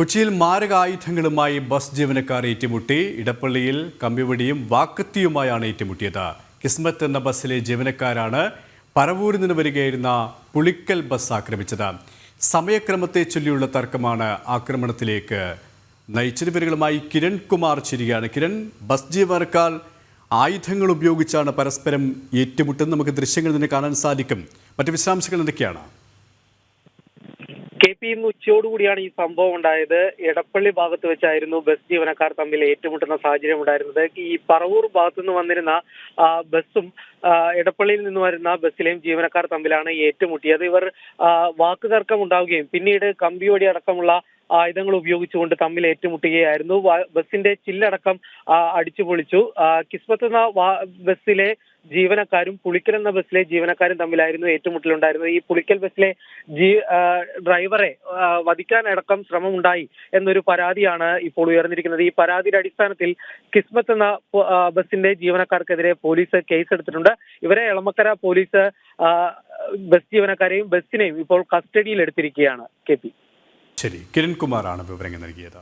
കൊച്ചിയിൽ മാരകായുധങ്ങളുമായി ബസ് ജീവനക്കാർ ഏറ്റുമുട്ടി. ഇടപ്പള്ളിയിൽ കമ്പിവടിയും വാക്കത്തിയുമായാണ് ഏറ്റുമുട്ടിയത്. കിസ്മത്ത് എന്ന ബസ്സിലെ ജീവനക്കാരാണ് പരവൂരിൽ നിന്ന് വരികയായിരുന്ന പുളിക്കൽ ബസ് ആക്രമിച്ചത്. സമയക്രമത്തെ ചൊല്ലിയുള്ള തർക്കമാണ് ആക്രമണത്തിലേക്ക്. നയിച്ചത് ഇവരുകളുമായി കിരൺ കുമാർ ചിരിയാണ്. കിരൺ ബസ് ജീവനക്കാർ ആയുധങ്ങൾ ഉപയോഗിച്ചാണ് പരസ്പരം ഏറ്റുമുട്ടുന്നത്. നമുക്ക് ദൃശ്യങ്ങൾ തന്നെ കാണാൻ സാധിക്കും. മറ്റു വിശദാംശങ്ങൾ എന്തൊക്കെയാണ്? പി ഇന്ന് ഉച്ചയോടുകൂടിയാണ് ഈ സംഭവം ഉണ്ടായത്. എടപ്പള്ളി ഭാഗത്ത് വെച്ചായിരുന്നു ബസ് ജീവനക്കാർ തമ്മിൽ ഏറ്റുമുട്ടുന്ന സാഹചര്യം ഉണ്ടായിരുന്നത്. ഈ പറവൂർ ഭാഗത്തു നിന്ന് വന്നിരുന്ന ബസ്സും എടപ്പള്ളിയിൽ നിന്ന് വരുന്ന ബസ്സിലെയും ജീവനക്കാർ തമ്മിലാണ് ഏറ്റുമുട്ടിയത്. ഇവർ വാക്കുതർക്കം ഉണ്ടാവുകയും പിന്നീട് കമ്പിയോടി അടക്കമുള്ള ആയുധങ്ങൾ ഉപയോഗിച്ചുകൊണ്ട് തമ്മിൽ ഏറ്റുമുട്ടുകയായിരുന്നു. ബസിന്റെ ചില്ലടക്കം അടിച്ചു പൊളിച്ചു. കിസ്മത്ത് എന്ന ബസ്സിലെ ജീവനക്കാരും പുളിക്കൽ എന്ന ബസ്സിലെ ജീവനക്കാരും തമ്മിലായിരുന്നു ഏറ്റുമുട്ടലുണ്ടായിരുന്നത്. ഈ പുളിക്കൽ ബസ്സിലെ ജീ ഡ്രൈവറെ വധിക്കാനടക്കം ശ്രമമുണ്ടായി എന്നൊരു പരാതിയാണ് ഇപ്പോൾ ഉയർന്നിരിക്കുന്നത്. ഈ പരാതിയുടെ അടിസ്ഥാനത്തിൽ കിസ്മത്ത് എന്ന ബസ്സിന്റെ ജീവനക്കാർക്കെതിരെ പോലീസ് കേസെടുത്തിട്ടുണ്ട്. ഇവരെ എളമക്കര പോലീസ് ബസ് ജീവനക്കാരെയും ബസ്സിനെയും ഇപ്പോൾ കസ്റ്റഡിയിൽ എടുത്തിരിക്കുകയാണ് കെ ശരി. കിരൺകുമാറാണ് വിവരങ്ങൾ നൽകിയത്.